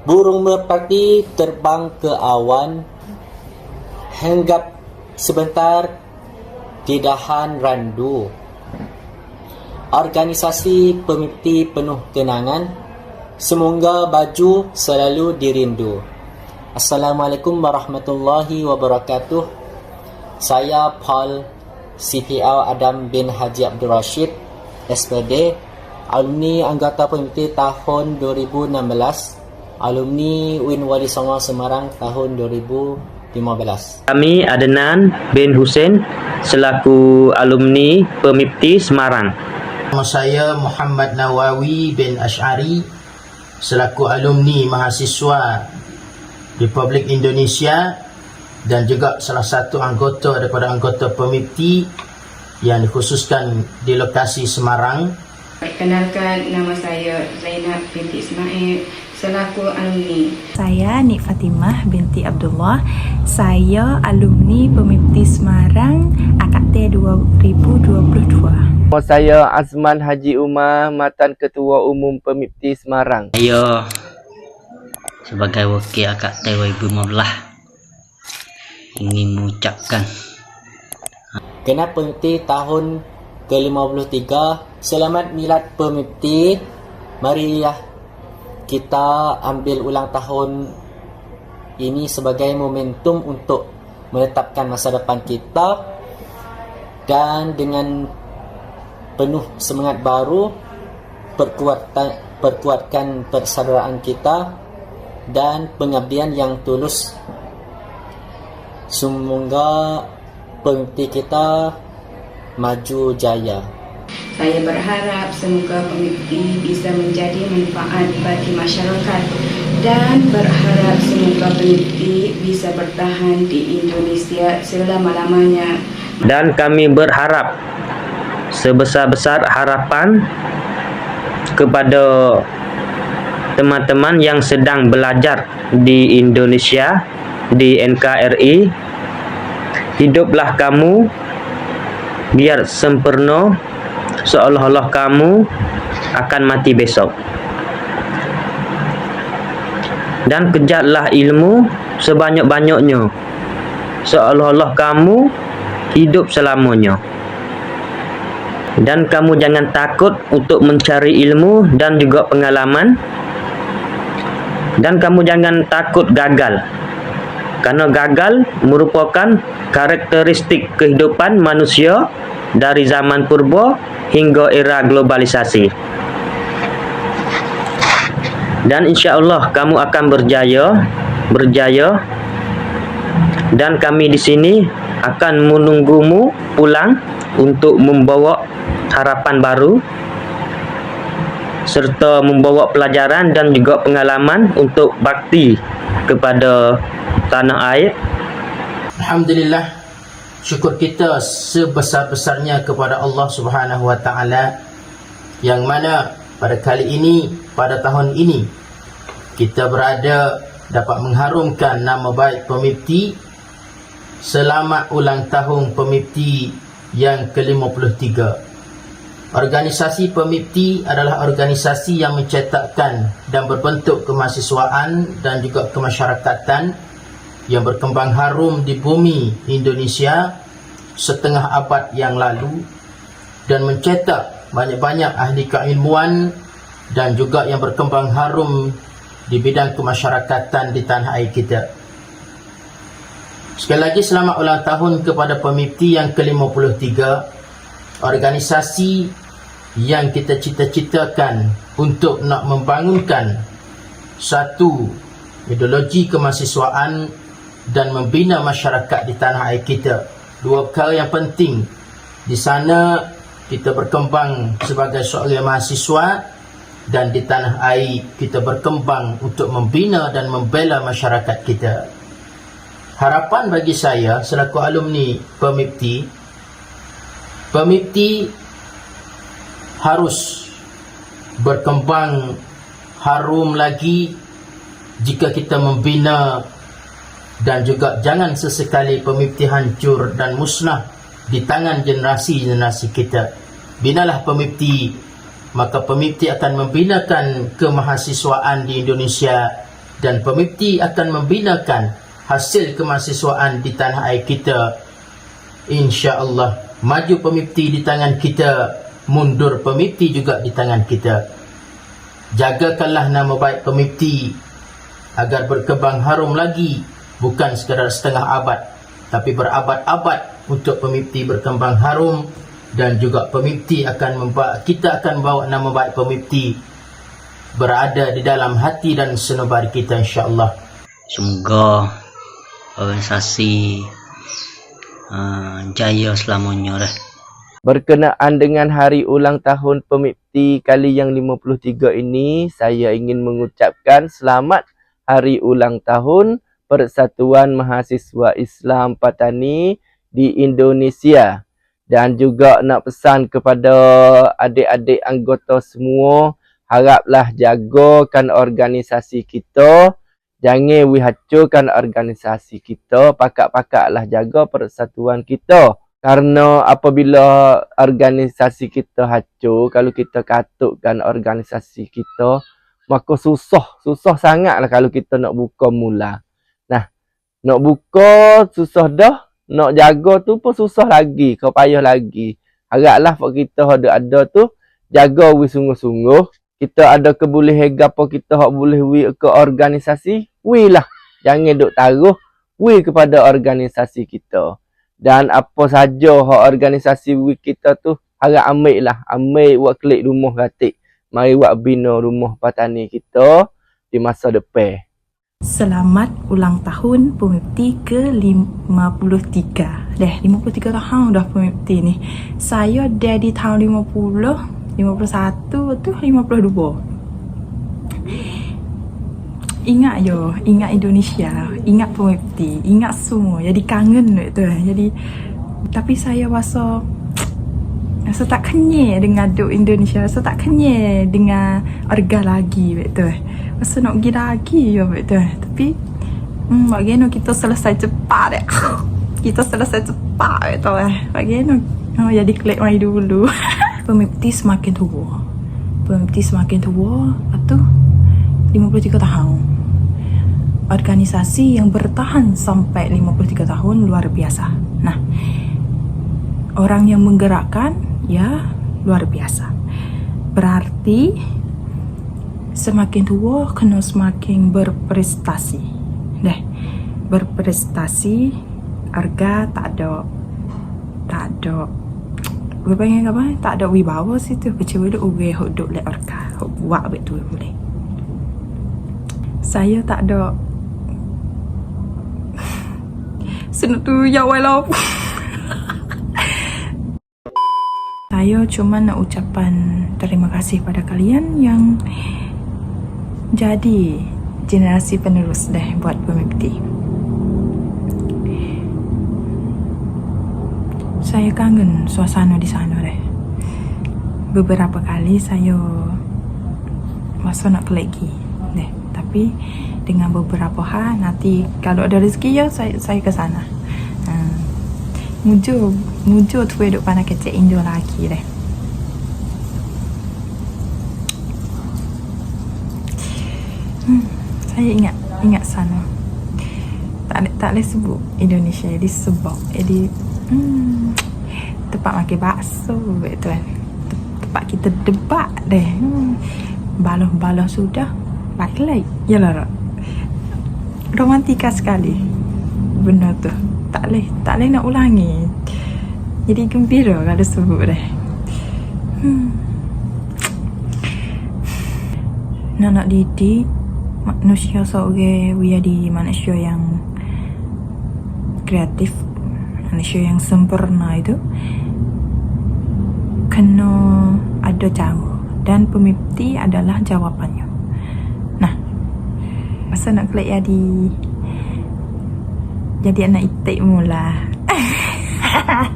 Burung merpati terbang ke awan Henggap sebentar di dahan randu. Organisasi pemiti penuh kenangan Semoga baju selalu dirindu. Assalamualaikum warahmatullahi wabarakatuh. Saya Paul CPL Adam bin Haji Abdul Rashid SPD Alumni anggota pemiti tahun 2016 Alumni Win Wali Songo Semarang tahun 2015 Kami Adenan bin Hussein selaku alumni Pemipti Semarang. Nama saya Muhammad Nawawi bin Ash'ari selaku alumni mahasiswa Republik Indonesia dan juga salah satu anggota daripada anggota Pemipti yang dikhususkan di lokasi Semarang. Perkenalkan nama saya Zainab binti Ismail selaku alumni Saya Nik Fatimah binti Abdullah. Saya alumni Pemipti Semarang AKT 2022. Nama saya Azman Haji Umar, Matan Ketua Umum Pemipti Semarang. Saya sebagai wakil akak TW 2015 ingin mengucapkan Kena pemiti tahun ke-53 Selamat Milad Pemiti Mari ya kita ambil ulang tahun ini sebagai momentum untuk menetapkan masa depan kita dan dengan penuh semangat baru perkuatkan perkuatkan persaudaraan kita dan pengabdian yang tulus. Semoga pemiti kita maju jaya Saya berharap semoga pemikti bisa menjadi manfaat bagi masyarakat dan berharap semoga pemikti bisa bertahan di Indonesia selama-lamanya. Dan kami berharap sebesar-besar harapan kepada teman-teman yang sedang belajar di Indonesia di NKRI hiduplah kamu biar sempurna seolah-olah kamu akan mati besok. Dan kejarlah ilmu sebanyak-banyaknya. Seolah-olah kamu hidup selamanya. Dan kamu jangan takut untuk mencari ilmu dan juga pengalaman. Dan kamu jangan takut gagal. Kerana gagal merupakan karakteristik kehidupan manusia dari zaman purba hingga era globalisasi. Dan insya-Allah kamu akan berjaya berjaya dan kami di sini akan menunggumu pulang untuk membawa harapan baru serta membawa pelajaran dan juga pengalaman untuk bakti kepada tanah air. Alhamdulillah syukur kita sebesar-besarnya kepada Allah Subhanahu Wa Taala yang mana pada kali ini pada tahun ini kita berada dapat mengharumkan nama baik Pemipti selamat ulang tahun Pemipti yang ke-53. Organisasi Pemipti adalah organisasi yang mencetakkan dan berbentuk kemahasiswaan dan juga kemasyarakatan yang berkembang harum di bumi Indonesia setengah abad yang lalu dan mencetak banyak-banyak ahli keilmuan dan juga yang berkembang harum di bidang kemasyarakatan di tanah air kita. Sekali lagi selamat ulang tahun kepada Pemipti yang ke-53 organisasi yang kita cita-citakan untuk nak membangunkan satu ideologi kemahasiswaan dan membina masyarakat di tanah air kita. Dua perkara yang penting. Di sana kita berkembang sebagai seorang mahasiswa dan di tanah air kita berkembang untuk membina dan membela masyarakat kita. Harapan bagi saya selaku alumni Pemipti Pemipti harus berkembang harum lagi jika kita membina dan juga jangan sesekali pemipti hancur dan musnah di tangan generasi-generasi kita. Binalah pemipti, maka pemipti akan membinakan kemahasiswaan di Indonesia dan pemipti akan membinakan hasil kemahasiswaan di tanah air kita. insya-Allah maju pemipti di tangan kita mundur pemipti juga di tangan kita. Jagakanlah nama baik pemipti agar berkembang harum lagi bukan sekadar setengah abad tapi berabad-abad untuk pemipti berkembang harum dan juga pemipti akan membawa kita akan bawa nama baik pemipti berada di dalam hati dan senebar kita insya-Allah. Semoga organisasi uh, jaya selamanya dah. Berkenaan dengan hari ulang tahun pemipti kali yang 53 ini, saya ingin mengucapkan selamat hari ulang tahun Persatuan Mahasiswa Islam Patani di Indonesia. Dan juga nak pesan kepada adik-adik anggota semua, haraplah jagakan organisasi kita. Jangan wihacurkan organisasi kita, pakak-pakaklah jaga persatuan kita. Karena apabila organisasi kita hacur, kalau kita katukkan organisasi kita, maka susah, susah sangatlah kalau kita nak buka mula. Nak buka susah dah, nak jaga tu pun susah lagi, kau payah lagi. Haraplah pak kita ada-ada tu, jaga wi sungguh-sungguh. Kita ada kebolehan gapo kita hak boleh wi ke organisasi, wi lah. Jangan duk taruh, wi kepada organisasi kita. Dan apa saja hak organisasi wi kita tu, harap ambil lah. Ambil buat klik rumah katik. Mari buat bina rumah petani kita di masa depan. Selamat ulang tahun pemipti ke-53. Dah, 53 tahun dah pemipti ni. Saya dah di tahun 50, 51 tu 52. Ingat yo, ingat Indonesia, ingat pemipti, ingat semua. Jadi kangen tu. Jadi tapi saya rasa Rasa tak kenyek dengan duk Indonesia Rasa tak kenyek dengan orga lagi betul. Rasa nak pergi lagi ya betul. Tapi hmm, bagaimana kita selesai cepat eh. Kita selesai cepat betul eh. Bagaimana oh, jadi klik mai dulu Pemipti semakin tua Pemipti semakin tua tu 53 tahun Organisasi yang bertahan sampai 53 tahun luar biasa Nah Orang yang menggerakkan ya luar biasa. Berarti semakin tua kena semakin berprestasi. Deh, berprestasi harga tak ada tak ada Gue pengen apa? Tak ada wibawa situ. Kecewa duk uge hok duk le orka. Hok buat betul boleh. Saya tak ada Senuk tu ya walaupun Saya cuma nak ucapan terima kasih pada kalian yang jadi generasi penerus deh buat pemipti. Saya kangen suasana di sana deh. Beberapa kali saya masa nak ke lagi deh. Tapi dengan beberapa hal nanti kalau ada rezeki ya saya saya ke sana. Mujur Mujur tu duk pandai kecek Indo lagi deh. Hmm, saya ingat ingat sana. Tak tak boleh sebut Indonesia jadi sebab jadi hmm, tempat makan bakso betul kan. Tempat kita debat deh. Hmm, baloh-baloh sudah baik lagi. Yalah. Romantika sekali. Benda tu. Tak boleh, tak boleh nak ulangi. Jadi gembira kalau sebut deh. Hmm. Nak nak didik manusia seorang menjadi manusia yang kreatif, manusia yang sempurna itu kena ada jauh dan pemipti adalah jawapannya. Nah, masa nak klik jadi jadi anak itik mula.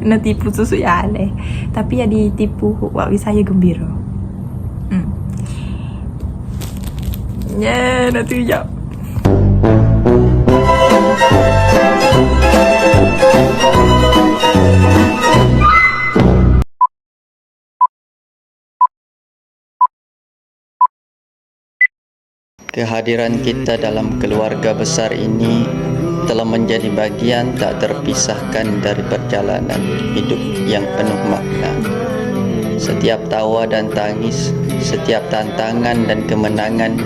Kena tipu susu ya ale. Tapi ya ditipu waktu saya gembira. Hmm. Yeah, nanti ya. Kehadiran kita dalam keluarga besar ini telah menjadi bagian tak terpisahkan dari perjalanan hidup yang penuh makna. Setiap tawa dan tangis, setiap tantangan dan kemenangan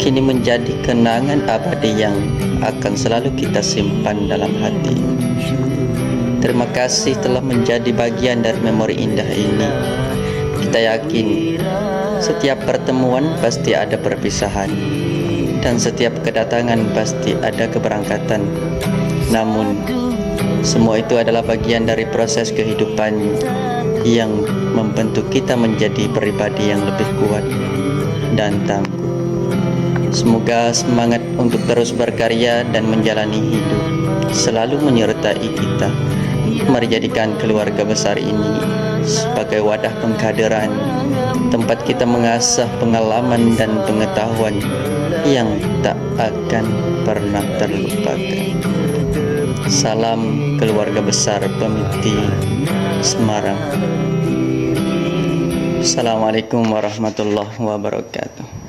kini menjadi kenangan abadi yang akan selalu kita simpan dalam hati. Terima kasih telah menjadi bagian dari memori indah ini. Kita yakin setiap pertemuan pasti ada perpisahan dan setiap kedatangan pasti ada keberangkatan. Namun semua itu adalah bagian dari proses kehidupan yang membentuk kita menjadi pribadi yang lebih kuat dan tangguh. Semoga semangat untuk terus berkarya dan menjalani hidup selalu menyertai kita. Mari jadikan keluarga besar ini sebagai wadah pengkaderan tempat kita mengasah pengalaman dan pengetahuan yang tak akan pernah terlupakan. Salam keluarga besar Pemiti Semarang. Assalamualaikum warahmatullahi wabarakatuh.